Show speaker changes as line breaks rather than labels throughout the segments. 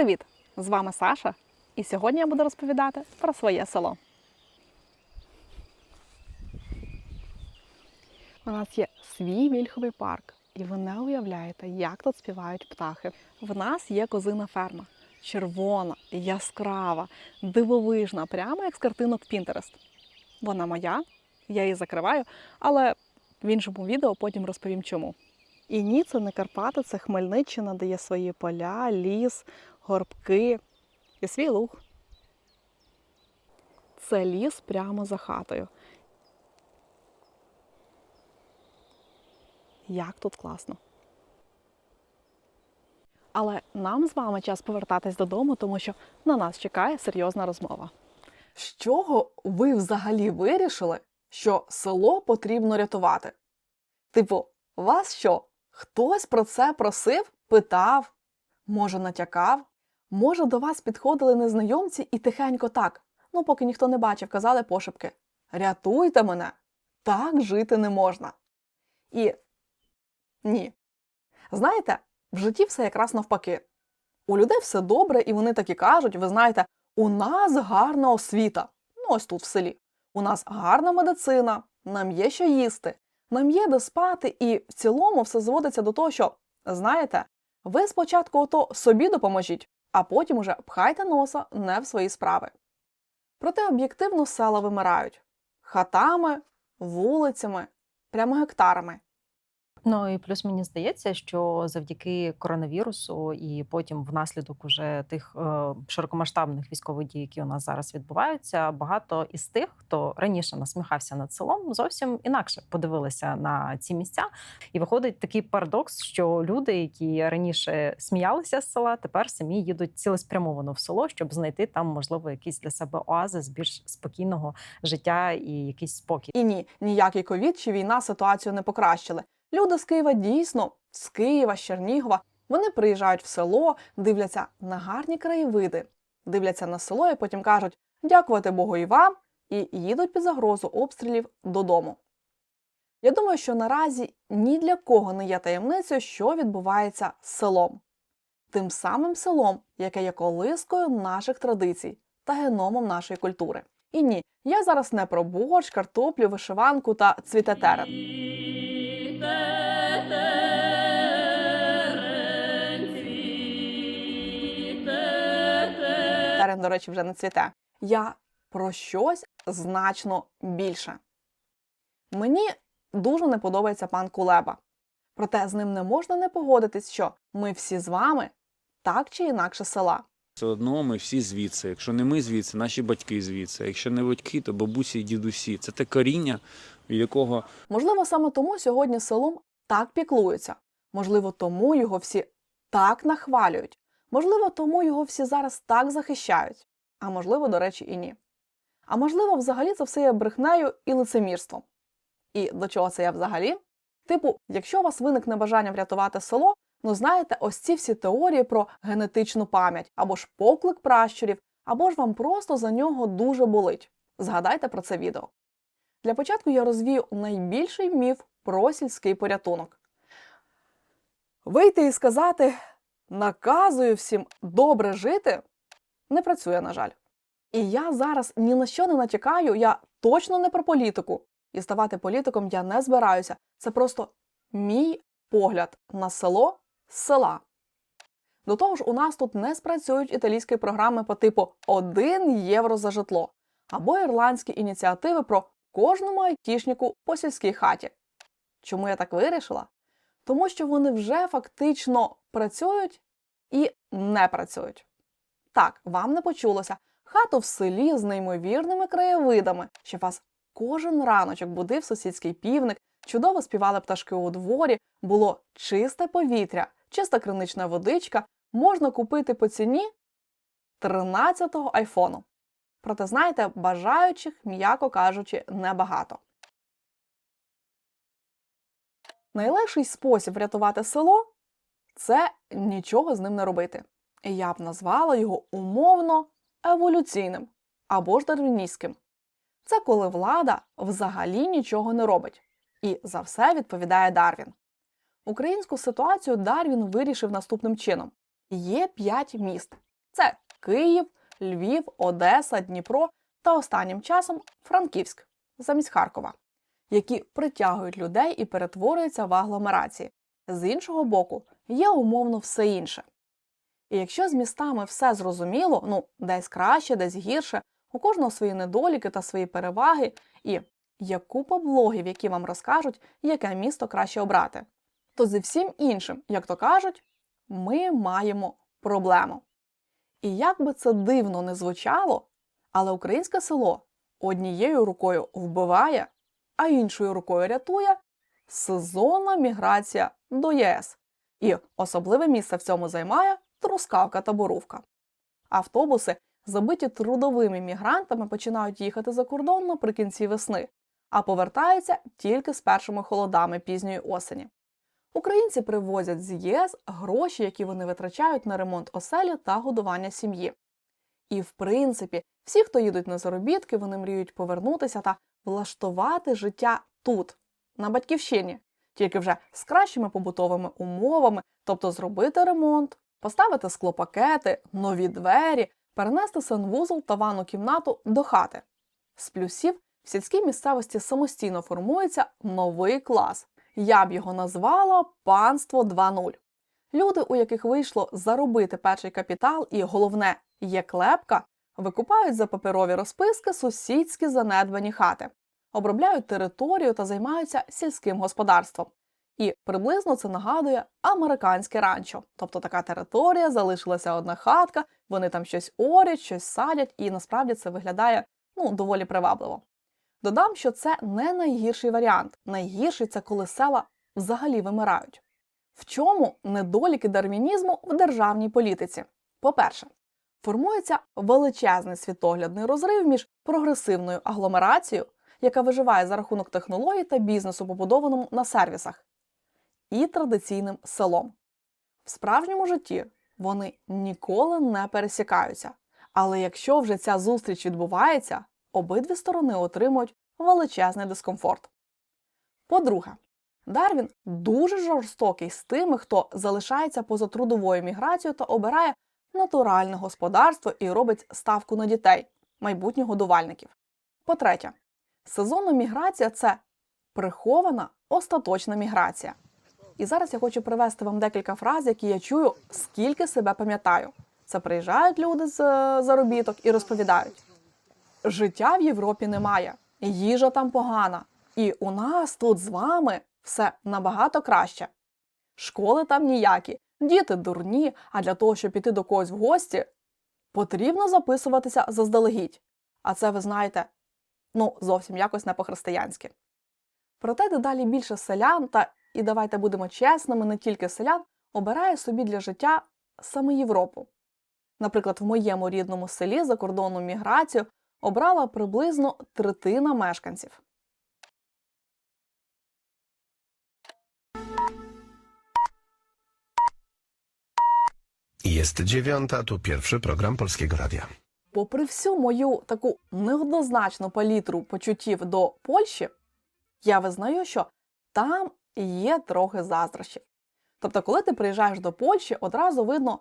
Привіт! З вами Саша, і сьогодні я буду розповідати про своє село. У нас є свій вільховий парк, і ви не уявляєте, як тут співають птахи. В нас є козина ферма. Червона, яскрава, дивовижна, прямо як з картинок Pinterest. Вона моя, я її закриваю, але в іншому відео потім розповім чому. І ні, це не Карпати, це Хмельниччина, де є свої поля, ліс, горбки і свій луг. Це ліс прямо за хатою. Як тут класно. Але нам з вами час повертатись додому, тому що на нас чекає серйозна розмова.
З чого ви взагалі вирішили, що село потрібно рятувати? Типу, вас що? Хтось про це просив, питав, може, натякав? Може, до вас підходили незнайомці і тихенько так, ну поки ніхто не бачив, казали пошепки: Рятуйте мене! Так жити не можна. І ні. Знаєте, в житті все якраз навпаки. У людей все добре, і вони так і кажуть, ви знаєте, у нас гарна освіта. Ну, ось тут в селі. У нас гарна медицина, нам є що їсти, нам є де спати, і в цілому все зводиться до того, що, знаєте, ви спочатку ото собі допоможіть, а потім уже пхайте носа не в свої справи. Проте об'єктивно села вимирають хатами, вулицями, прямо гектарами.
Ну і плюс мені здається, що завдяки коронавірусу і потім внаслідок уже тих е, широкомасштабних військових дій, які у нас зараз відбуваються, багато із тих, хто раніше насміхався над селом, зовсім інакше подивилися на ці місця. І виходить такий парадокс, що люди, які раніше сміялися з села, тепер самі їдуть цілеспрямовано в село, щоб знайти там, можливо, якийсь для себе оазис більш спокійного життя і якийсь спокій.
І ні, ніякий ковід чи війна ситуацію не покращили. Люди з Києва дійсно, з Києва, з Чернігова, вони приїжджають в село, дивляться на гарні краєвиди, дивляться на село і потім кажуть дякувати Богу і вам, і їдуть під загрозу обстрілів додому. Я думаю, що наразі ні для кого не є таємницею, що відбувається з селом. Тим самим селом, яке є колискою наших традицій та геномом нашої культури. І ні, я зараз не про борщ, картоплю, вишиванку та цвітетерен. Терен, до речі, вже не цвіте. Я про щось значно більше. Мені дуже не подобається пан Кулеба. Проте з ним не можна не погодитись, що ми всі з вами так чи інакше села.
Все одно ми всі звідси. Якщо не ми звідси, наші батьки звідси. Якщо не батьки, то бабусі і дідусі. Це те коріння, від якого
Можливо, саме тому сьогодні селом так піклуються. Можливо, тому його всі так нахвалюють. Можливо, тому його всі зараз так захищають. А можливо, до речі, і ні. А можливо, взагалі це все є брехнею і лицемірством. І до чого це я взагалі? Типу, якщо у вас виникне бажання врятувати село, ну знаєте, ось ці всі теорії про генетичну пам'ять, або ж поклик пращурів, або ж вам просто за нього дуже болить. Згадайте про це відео. Для початку я розвію найбільший міф про сільський порятунок. Вийти і сказати наказую всім добре жити не працює, на жаль. І я зараз ні на що не натякаю, я точно не про політику. І ставати політиком я не збираюся. Це просто мій погляд на село з села. До того ж, у нас тут не спрацюють італійські програми по типу 1 євро за житло або ірландські ініціативи про кожному айтішнику по сільській хаті. Чому я так вирішила? Тому що вони вже фактично працюють і не працюють. Так, вам не почулося. Хату в селі з неймовірними краєвидами, що вас кожен раночок будив сусідський півник, чудово співали пташки у дворі, було чисте повітря, чиста кринична водичка, можна купити по ціні 13-го айфону. Проте, знаєте, бажаючих, м'яко кажучи, небагато. Найлегший спосіб врятувати село це нічого з ним не робити. Я б назвала його умовно еволюційним або ж дарвіністським. Це коли влада взагалі нічого не робить. І за все відповідає Дарвін. Українську ситуацію Дарвін вирішив наступним чином: є п'ять міст, Це Київ, Львів, Одеса, Дніпро та останнім часом Франківськ замість Харкова, які притягують людей і перетворюються в агломерації. З іншого боку, є умовно все інше. І якщо з містами все зрозуміло, ну десь краще, десь гірше, у кожного свої недоліки та свої переваги, і є купа блогів, які вам розкажуть, яке місто краще обрати. То зі всім іншим, як то кажуть, ми маємо проблему. І як би це дивно не звучало, але українське село однією рукою вбиває, а іншою рукою рятує сезонна міграція до ЄС. І особливе місце в цьому займає Трускавка та Боровка. Автобуси, забиті трудовими мігрантами, починають їхати за кордон наприкінці весни, а повертаються тільки з першими холодами пізньої осені. Українці привозять з ЄС гроші, які вони витрачають на ремонт оселі та годування сім'ї. І, в принципі, всі, хто їдуть на заробітки, вони мріють повернутися та влаштувати життя тут, на батьківщині, тільки вже з кращими побутовими умовами, тобто зробити ремонт, поставити склопакети, нові двері, перенести санвузол та ванну кімнату до хати. З плюсів в сільській місцевості самостійно формується новий клас. Я б його назвала панство 2.0. Люди, у яких вийшло заробити перший капітал, і головне є клепка, викупають за паперові розписки сусідські занедбані хати, обробляють територію та займаються сільським господарством. І приблизно це нагадує американське ранчо. Тобто така територія, залишилася одна хатка, вони там щось орять, щось садять, і насправді це виглядає ну, доволі привабливо. Додам, що це не найгірший варіант. Найгірший це коли села взагалі вимирають. В чому недоліки дарвінізму в державній політиці? По-перше, формується величезний світоглядний розрив між прогресивною агломерацією, яка виживає за рахунок технологій та бізнесу, побудованому на сервісах, і традиційним селом. В справжньому житті вони ніколи не пересікаються. Але якщо вже ця зустріч відбувається, обидві сторони отримують величезний дискомфорт. По-друге, Дарвін дуже жорстокий з тими, хто залишається поза трудовою міграцією та обирає натуральне господарство і робить ставку на дітей, майбутніх годувальників. По-третє, сезонна міграція це прихована остаточна міграція. І зараз я хочу привести вам декілька фраз, які я чую, скільки себе пам'ятаю. Це приїжджають люди з заробіток і розповідають: життя в Європі немає, їжа там погана, і у нас тут з вами все набагато краще. Школи там ніякі, діти дурні, а для того, щоб піти до когось в гості, потрібно записуватися заздалегідь. А це, ви знаєте, ну, зовсім якось не по-християнськи. Проте дедалі більше селян, та і давайте будемо чесними, не тільки селян, обирає собі для життя саме Європу. Наприклад, в моєму рідному селі закордонну міграцію обрала приблизно третина мешканців.
Jest dziewiąta, tu pierwszy program Polskiego Radia.
Попри всю мою таку неоднозначну палітру почуттів до Польщі, я визнаю, що там є трохи заздрощів. Тобто, коли ти приїжджаєш до Польщі, одразу видно,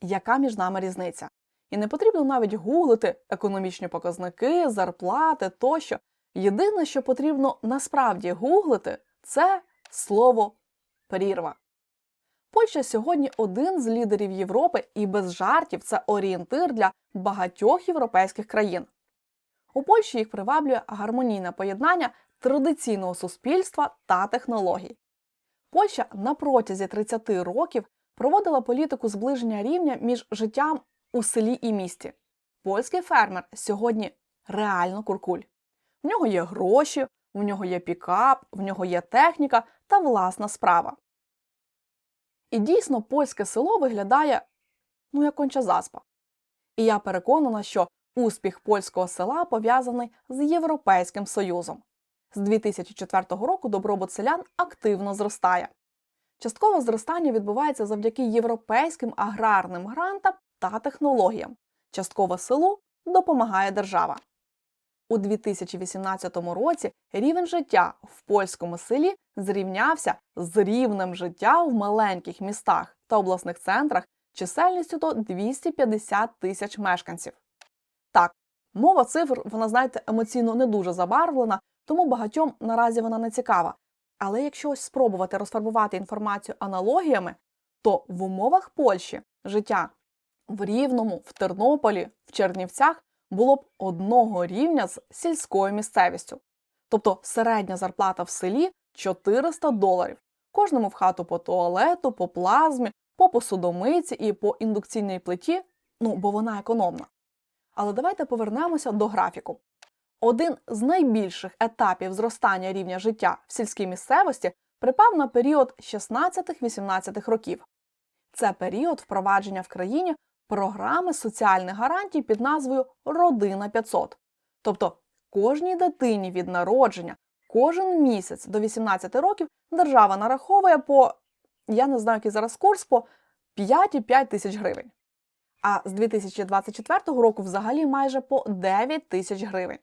яка між нами різниця. І не потрібно навіть гуглити економічні показники, зарплати тощо. Єдине, що потрібно насправді гуглити, це слово прірва. Польща сьогодні один з лідерів Європи і без жартів це орієнтир для багатьох європейських країн. У Польщі їх приваблює гармонійне поєднання традиційного суспільства та технологій. Польща на протязі 30 років проводила політику зближення рівня між життям у селі і місті. Польський фермер сьогодні реально куркуль. В нього є гроші, в нього є пікап, в нього є техніка та власна справа. І дійсно польське село виглядає ну як конча заспа. І я переконана, що успіх польського села пов'язаний з Європейським Союзом. З 2004 року добробут селян активно зростає. Часткове зростання відбувається завдяки європейським аграрним грантам та технологіям. Частково селу допомагає держава. У 2018 році рівень життя в польському селі зрівнявся з рівнем життя в маленьких містах та обласних центрах чисельністю до 250 тисяч мешканців. Так, мова цифр, вона, знаєте, емоційно не дуже забарвлена, тому багатьом наразі вона не цікава. Але якщо ось спробувати розфарбувати інформацію аналогіями, то в умовах Польщі життя в Рівному, в Тернополі, в Чернівцях було б одного рівня з сільською місцевістю. Тобто середня зарплата в селі 400 доларів. Кожному в хату по туалету, по плазмі, по посудомиці і по індукційній плиті, ну бо вона економна. Але давайте повернемося до графіку. Один з найбільших етапів зростання рівня життя в сільській місцевості припав на період 16-18 років. Це період впровадження в країні програми соціальних гарантій під назвою Родина 500. Тобто кожній дитині від народження кожен місяць до 18 років держава нараховує по, я не знаю, який зараз курс, по 5,5 тисяч гривень. А з 2024 року взагалі майже по 9 тисяч гривень.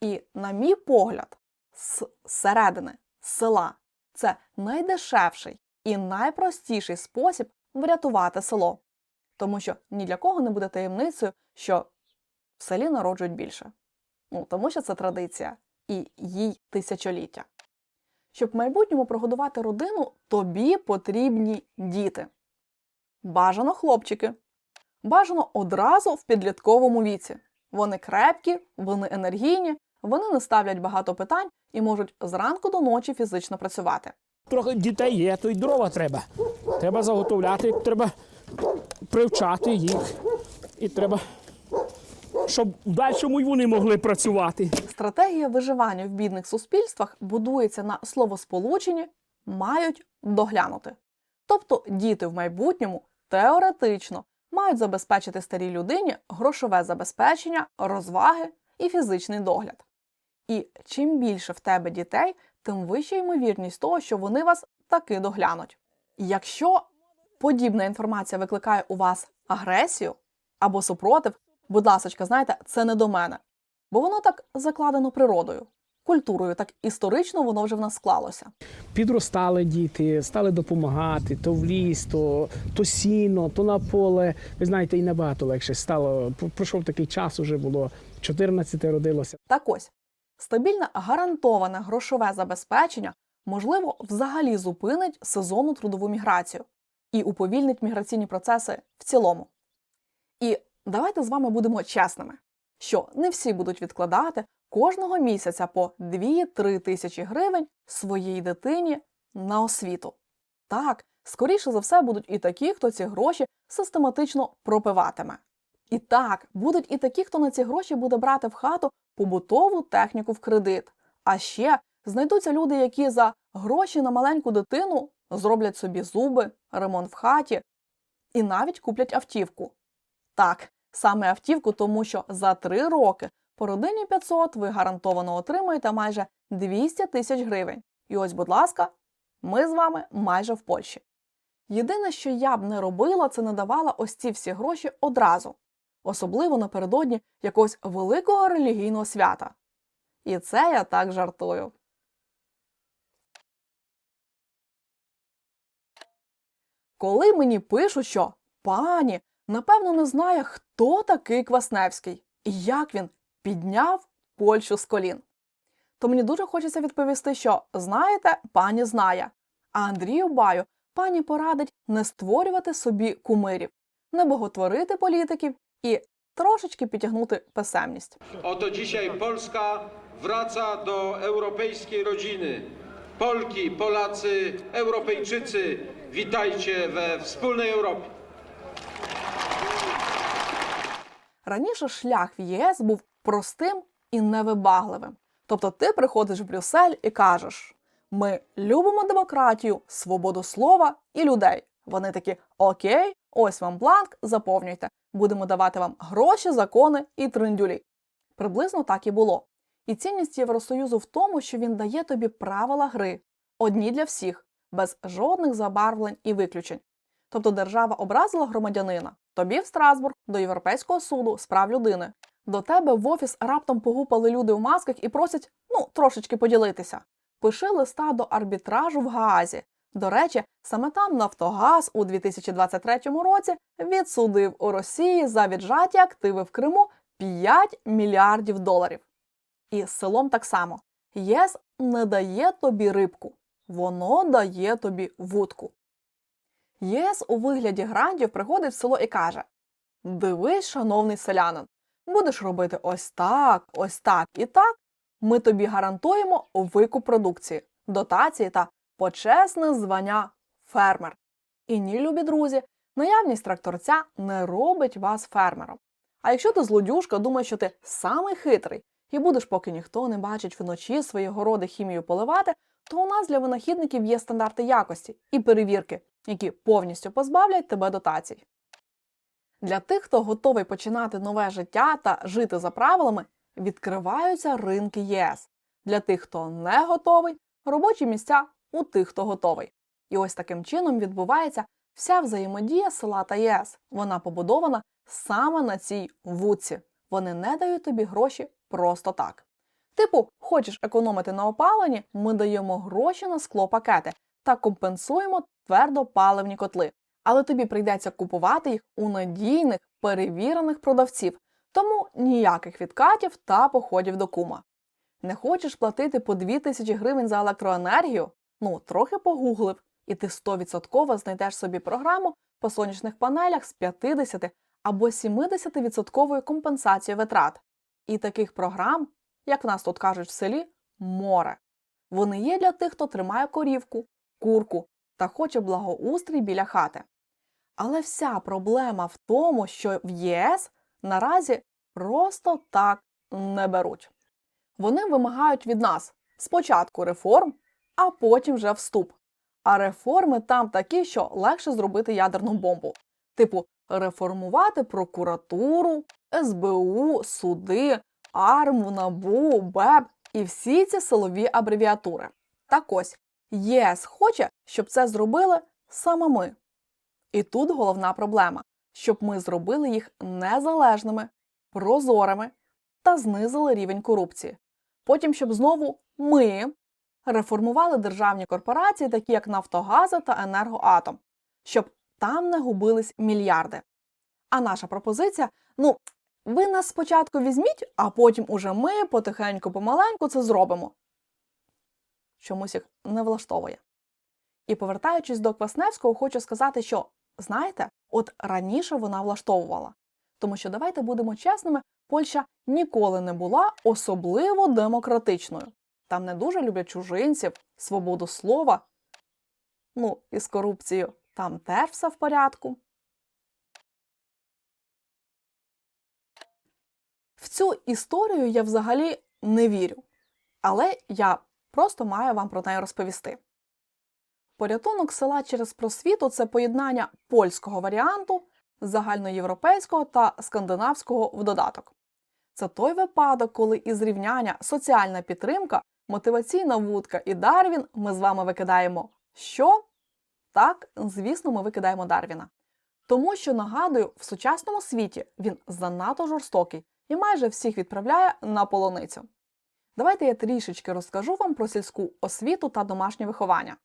І, на мій погляд, з середини села це найдешевший і найпростіший спосіб врятувати село. Тому що ні для кого не буде таємницею, що в селі народжують більше. Ну, тому що це традиція і їй тисячоліття. Щоб в майбутньому прогодувати родину, тобі потрібні діти. Бажано хлопчики. Бажано одразу в підлітковому віці. Вони крепкі, вони енергійні, вони не ставлять багато питань і можуть зранку до ночі фізично працювати.
Трохи дітей є, то й дрова треба. Треба заготовляти, треба привчати їх. І треба, щоб дальшому й вони могли працювати.
Стратегія виживання в бідних суспільствах будується на словосполученні мають доглянути. Тобто діти в майбутньому теоретично мають забезпечити старій людині грошове забезпечення, розваги і фізичний догляд. І чим більше в тебе дітей, тим вища ймовірність того, що вони вас таки доглянуть. Якщо подібна інформація викликає у вас агресію або супротив, будь ласочка, знаєте, це не до мене. Бо воно так закладено природою, культурою, так історично воно вже в нас склалося.
Підростали діти, стали допомагати то в ліс, то, то сіно, то на поле. Ви знаєте, і набагато легше стало. Пройшов такий час, уже було 14 родилося.
Так ось, стабільне гарантоване грошове забезпечення можливо взагалі зупинить сезонну трудову міграцію і уповільнить міграційні процеси в цілому. І давайте з вами будемо чесними, що не всі будуть відкладати кожного місяця по 2-3 тисячі гривень своїй дитині на освіту. Так, скоріше за все будуть і такі, хто ці гроші систематично пропиватиме. І так, будуть і такі, хто на ці гроші буде брати в хату побутову техніку в кредит. А ще знайдуться люди, які за гроші на маленьку дитину зроблять собі зуби, ремонт в хаті і навіть куплять автівку. Так, саме автівку, тому що за три роки по родині 500 ви гарантовано отримаєте майже 200 тисяч гривень. І ось, будь ласка, ми з вами майже в Польщі. Єдине, що я б не робила, це не давала ось ці всі гроші одразу, особливо напередодні якогось великого релігійного свята. І це я так жартую. Коли мені пишуть, що пані, напевно, не знає, хто такий Квасневський і як він підняв Польщу з колін. То мені дуже хочеться відповісти, що знаєте, пані знає. А Андрію Баю пані порадить не створювати собі кумирів, не боготворити політиків і трошечки підтягнути писемність.
Oto dzisiaj Polska wraca do europejskiej rodziny. Polki, Polacy, Europejczycy, witajcie we wspólnej Europie.
Раніше шлях в ЄС був простим і невибагливим. Тобто ти приходиш в Брюссель і кажеш: ми любимо демократію, свободу слова і людей. Вони такі: Окей, ось вам бланк, заповнюйте. Будемо давати вам гроші, закони і триндюлі. Приблизно так і було. І цінність Євросоюзу в тому, що він дає тобі правила гри одні для всіх, без жодних забарвлень і виключень. Тобто держава образила громадянина, тобі в Страсбург, до Європейського суду з прав людини. До тебе в офіс раптом погупали люди в масках і просять ну трошечки поділитися. Пиши листа до арбітражу в Гаазі. До речі, саме там Нафтогаз у 2023 році відсудив у Росії за віджаті активи в Криму 5 мільярдів доларів. І з селом так само. ЄС не дає тобі рибку, воно дає тобі вудку. ЄС у вигляді грантів приходить в село і каже: Дивись, шановний селянин, будеш робити ось так, ось так і так. Ми тобі гарантуємо викуп продукції, дотації та почесне звання фермер. І ні, любі друзі, наявність тракторця не робить вас фермером. А якщо ти злодюжка, думаєш, що ти самий хитрий і будеш, поки ніхто не бачить вночі свої городи хімію поливати, то у нас для винахідників є стандарти якості і перевірки, які повністю позбавлять тебе дотацій. Для тих, хто готовий починати нове життя та жити за правилами, відкриваються ринки ЄС. Для тих, хто не готовий, робочі місця у тих, хто готовий. І ось таким чином відбувається вся взаємодія села та ЄС. Вона побудована саме на цій вудці. Вони не дають тобі гроші просто так. Типу, хочеш економити на опаленні, ми даємо гроші на склопакети та компенсуємо твердопаливні котли. Але тобі прийдеться купувати їх у надійних, перевірених продавців, тому ніяких відкатів та походів до кума. Не хочеш платити по 2000 гривень за електроенергію? Ну, трохи погуглив, і ти 100% знайдеш собі програму по сонячних панелях з 50 або 70% компенсацією витрат. І таких програм, як в нас тут кажуть в селі, море. Вони є для тих, хто тримає корівку, курку та хоче благоустрій біля хати. Але вся проблема в тому, що в ЄС наразі просто так не беруть. Вони вимагають від нас спочатку реформ, а потім вже вступ. А реформи там такі, що легше зробити ядерну бомбу. Типу, реформувати прокуратуру, СБУ, суди, АРМ, НАБУ, БЕБ і всі ці силові абревіатури. Так ось, ЄС хоче, щоб це зробили саме ми. І тут головна проблема, щоб ми зробили їх незалежними, прозорими та знизили рівень корупції. Потім, щоб знову ми реформували державні корпорації, такі як Нафтогаза та Енергоатом, щоб там не губились мільярди. А наша пропозиція ну, ви нас спочатку візьміть, а потім уже ми потихеньку помаленьку це зробимо. Чомусь їх не влаштовує. І повертаючись до Квасневського, хочу сказати, що, знаєте, от раніше вона влаштовувала. Тому що давайте будемо чесними, Польща ніколи не була особливо демократичною. Там не дуже люблять чужинців, свободу слова. Ну, і з корупцією там теж все в порядку. Цю історію я взагалі не вірю, але я просто маю вам про неї розповісти. Порятунок села через просвіту це поєднання польського варіанту, загальноєвропейського та скандинавського в додаток. Це той випадок, коли із рівняння соціальна підтримка, мотиваційна вудка і Дарвін ми з вами викидаємо що? Так, звісно, ми викидаємо Дарвіна. Тому що, нагадую, в сучасному світі він занадто жорстокий і майже всіх відправляє на полоницю. Давайте я трішечки розкажу вам про сільську освіту та домашнє виховання.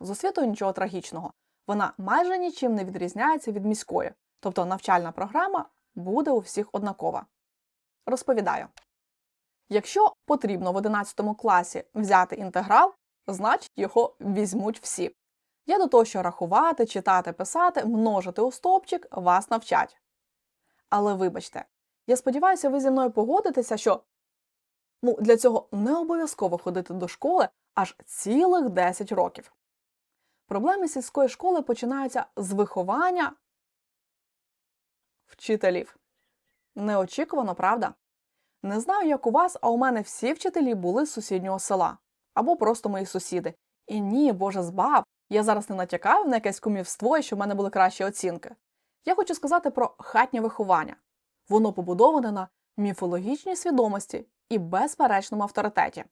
З освітою нічого трагічного. Вона майже нічим не відрізняється від міської, тобто навчальна програма буде у всіх однакова. Розповідаю. Якщо потрібно в 11 класі взяти інтеграл, значить його візьмуть всі. Я до того, що рахувати, читати, писати, множити у стовпчик вас навчать. Але вибачте, я сподіваюся, ви зі мною погодитеся, що ну, для цього не обов'язково ходити до школи аж цілих 10 років. Проблеми сільської школи починаються з виховання вчителів. Неочікувано, правда? Не знаю, як у вас, а у мене всі вчителі були з сусіднього села або просто мої сусіди. І ні, Боже збав, я зараз не натякаю на якесь кумівство і що в мене були кращі оцінки. Я хочу сказати про хатнє виховання. Воно побудоване на міфологічній свідомості і безперечному авторитеті.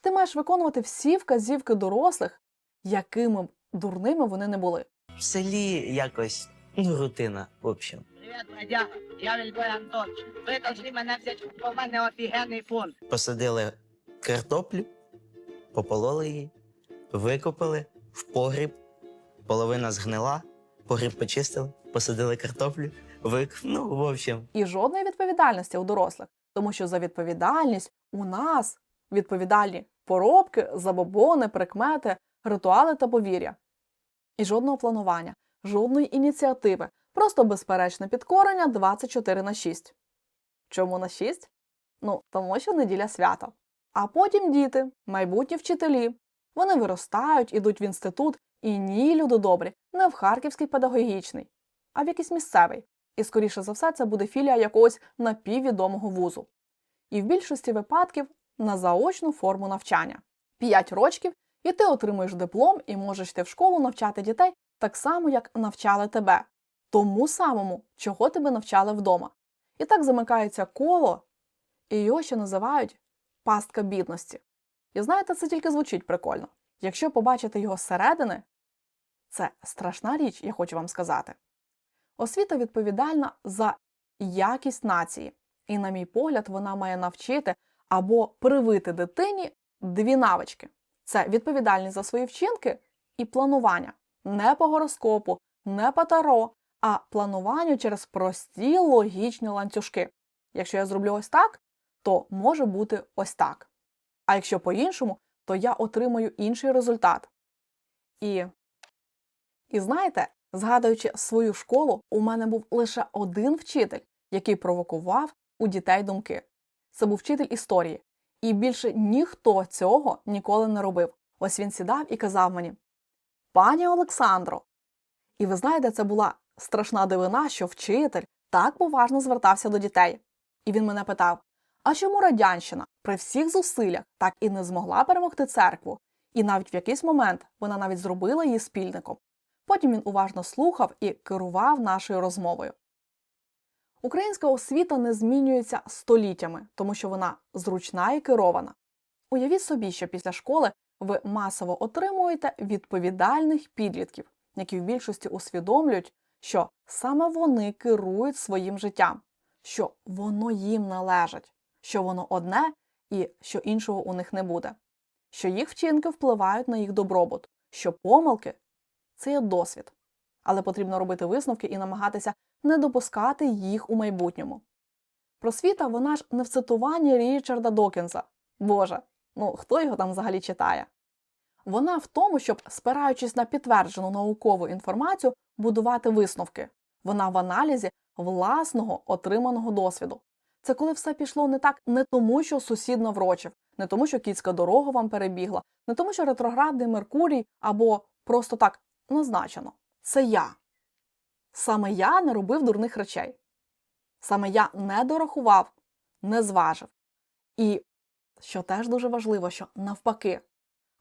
Ти маєш виконувати всі вказівки дорослих, якими б дурними вони не були.
в селі якось ну, рутина, в общем.
Привіт, Надя, я Вільбой Антон. Ви повинні мене взяти, бо мене офігенний фонд.
Посадили картоплю, попололи її, викопали в погріб, половина згнила, погріб почистили, посадили картоплю, вик. Ну, в общем,
І жодної відповідальності у дорослих, тому що за відповідальність у нас відповідальні поробки, забобони, прикмети, ритуали та повір'я. І жодного планування, жодної ініціативи, просто безперечне підкорення 24 на 6. Чому на 6? Ну, тому що неділя свята. А потім діти, майбутні вчителі. Вони виростають, ідуть в інститут, і ні, люди добрі, не в Харківський педагогічний, а в якийсь місцевий. І, скоріше за все, це буде філія якогось напіввідомого вузу. І в більшості випадків на заочну форму навчання. П'ять рочків, і ти отримуєш диплом і можеш йти в школу навчати дітей так само, як навчали тебе, тому самому, чого тебе навчали вдома. І так замикається коло, і його ще називають пастка бідності. І знаєте, це тільки звучить прикольно. Якщо побачити його зсередини, це страшна річ, я хочу вам сказати. Освіта відповідальна за якість нації, і, на мій погляд, вона має навчити або привити дитині дві навички: це відповідальність за свої вчинки і планування. Не по гороскопу, не по таро, а планування через прості логічні ланцюжки. Якщо я зроблю ось так, то може бути ось так. А якщо по-іншому, то я отримаю інший результат. І, і знаєте, згадуючи свою школу, у мене був лише один вчитель, який провокував у дітей думки. Це був вчитель історії. І більше ніхто цього ніколи не робив. Ось він сідав і казав мені: Пані Олександро. І ви знаєте, це була страшна дивина, що вчитель так поважно звертався до дітей. І він мене питав: а чому Радянщина при всіх зусиллях так і не змогла перемогти церкву? І навіть в якийсь момент вона навіть зробила її спільником. Потім він уважно слухав і керував нашою розмовою. Українська освіта не змінюється століттями, тому що вона зручна і керована. Уявіть собі, що після школи ви масово отримуєте відповідальних підлітків, які в більшості усвідомлюють, що саме вони керують своїм життям, що воно їм належить, що воно одне і що іншого у них не буде, що їх вчинки впливають на їх добробут, що помилки це є досвід, але потрібно робити висновки і намагатися не допускати їх у майбутньому. Просвіта вона ж не в цитуванні Річарда Докінза. Боже, ну хто його там взагалі читає? Вона в тому, щоб, спираючись на підтверджену наукову інформацію, будувати висновки. Вона в аналізі власного отриманого досвіду. Це коли все пішло не так не тому, що сусід наврочив, не тому, що кіцька дорога вам перебігла, не тому, що ретроградний Меркурій або просто так назначено. Це я. Саме я не робив дурних речей. Саме я не дорахував, не зважив. І, що теж дуже важливо, що навпаки,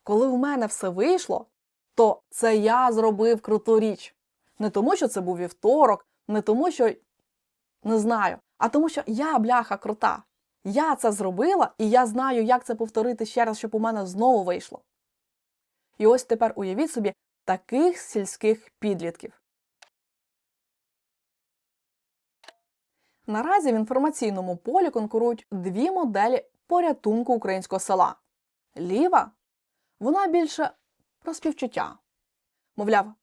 коли в мене все вийшло, то це я зробив круту річ. Не тому, що це був вівторок, не тому, що не знаю, а тому, що я бляха крута. Я це зробила, і я знаю, як це повторити ще раз, щоб у мене знову вийшло. І ось тепер уявіть собі таких сільських підлітків. Наразі в інформаційному полі конкурують дві моделі порятунку українського села. Ліва вона більше про співчуття. Мовляв,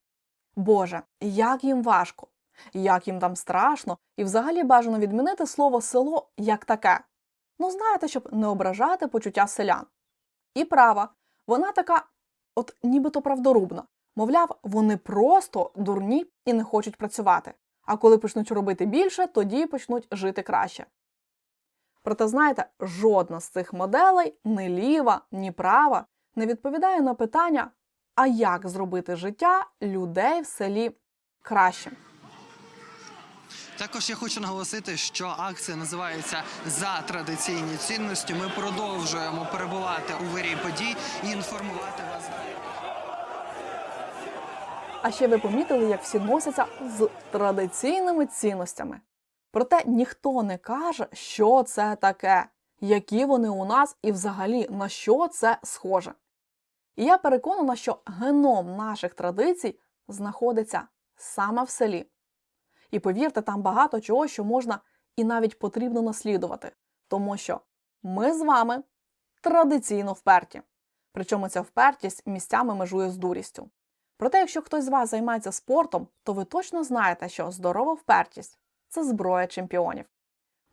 Боже, як їм важко, як їм там страшно, і взагалі бажано відмінити слово село як таке. Ну, знаєте, щоб не ображати почуття селян. І права, вона така, от нібито правдорубна. Мовляв, вони просто дурні і не хочуть працювати. А коли почнуть робити більше, тоді почнуть жити краще. Проте, знаєте, жодна з цих моделей, ні ліва, ні права, не відповідає на питання, а як зробити життя людей в селі кращим.
Також я хочу наголосити, що акція називається за традиційні цінності. Ми продовжуємо перебувати у вирі подій і інформувати вас.
А ще ви помітили, як всі носяться з традиційними цінностями. Проте ніхто не каже, що це таке, які вони у нас і взагалі на що це схоже. І я переконана, що геном наших традицій знаходиться саме в селі. І повірте, там багато чого, що можна і навіть потрібно наслідувати, тому що ми з вами традиційно вперті. Причому ця впертість місцями межує з дурістю. Проте, якщо хтось з вас займається спортом, то ви точно знаєте, що здорова впертість це зброя чемпіонів.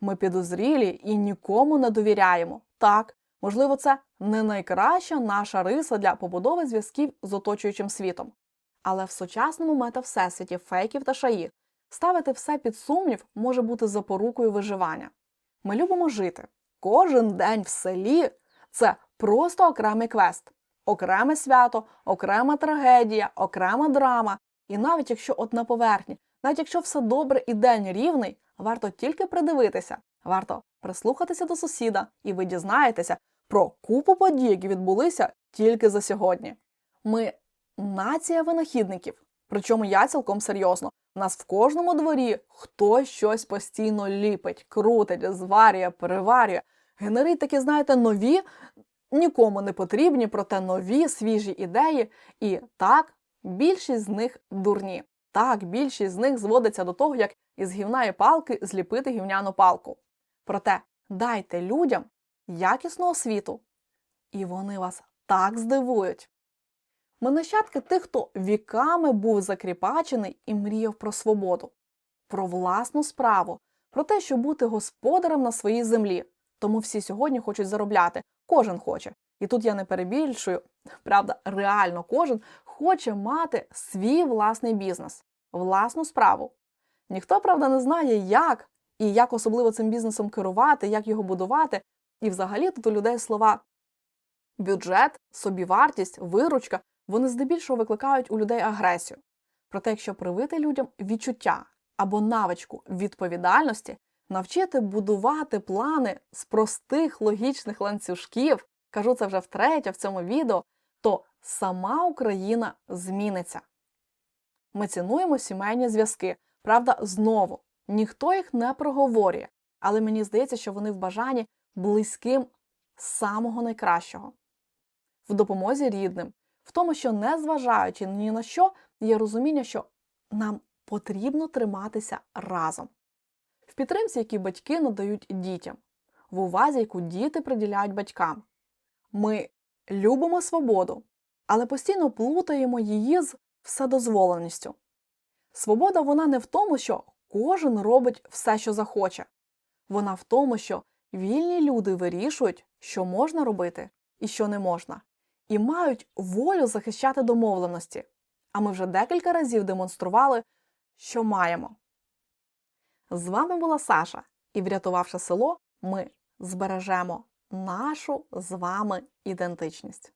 Ми підозрілі і нікому не довіряємо. Так, можливо, це не найкраща наша риса для побудови зв'язків з оточуючим світом. Але в сучасному метавсесвіті фейків та шаї ставити все під сумнів може бути запорукою виживання. Ми любимо жити. Кожен день в селі це просто окремий квест, окреме свято, окрема трагедія, окрема драма. І навіть якщо от на поверхні, навіть якщо все добре і день рівний, варто тільки придивитися, варто прислухатися до сусіда, і ви дізнаєтеся про купу подій, які відбулися тільки за сьогодні. Ми нація винахідників. Причому я цілком серйозно. У нас в кожному дворі хтось щось постійно ліпить, крутить, зварює, переварює, генерить такі, знаєте, нові, нікому не потрібні, проте нові свіжі ідеї. І так, більшість з них дурні. Так, більшість з них зводиться до того, як із гівна палки зліпити гівняну палку. Проте дайте людям якісну освіту, і вони вас так здивують. Ми нащадки тих, хто віками був закріпачений і мріяв про свободу, про власну справу, про те, щоб бути господарем на своїй землі. Тому всі сьогодні хочуть заробляти, кожен хоче. І тут я не перебільшую, правда, реально кожен хоче мати свій власний бізнес, власну справу. Ніхто, правда, не знає, як і як особливо цим бізнесом керувати, як його будувати. І взагалі тут у людей слова бюджет, собівартість, виручка вони здебільшого викликають у людей агресію. Проте, якщо привити людям відчуття або навичку відповідальності, навчити будувати плани з простих логічних ланцюжків, кажу це вже втретє в цьому відео, то сама Україна зміниться. Ми цінуємо сімейні зв'язки. Правда, знову ніхто їх не проговорює, але мені здається, що вони в бажанні близьким самого найкращого, в допомозі рідним, в тому, що незважаючи ні на що, є розуміння, що нам потрібно триматися разом, в підтримці, які батьки надають дітям, в увазі, яку діти приділяють батькам. Ми любимо свободу, але постійно плутаємо її з вседозволеністю. Свобода вона не в тому, що кожен робить все, що захоче. Вона в тому, що вільні люди вирішують, що можна робити і що не можна, і мають волю захищати домовленості. А ми вже декілька разів демонстрували, що маємо. З вами була Саша, і врятувавши село, ми збережемо нашу з вами ідентичність.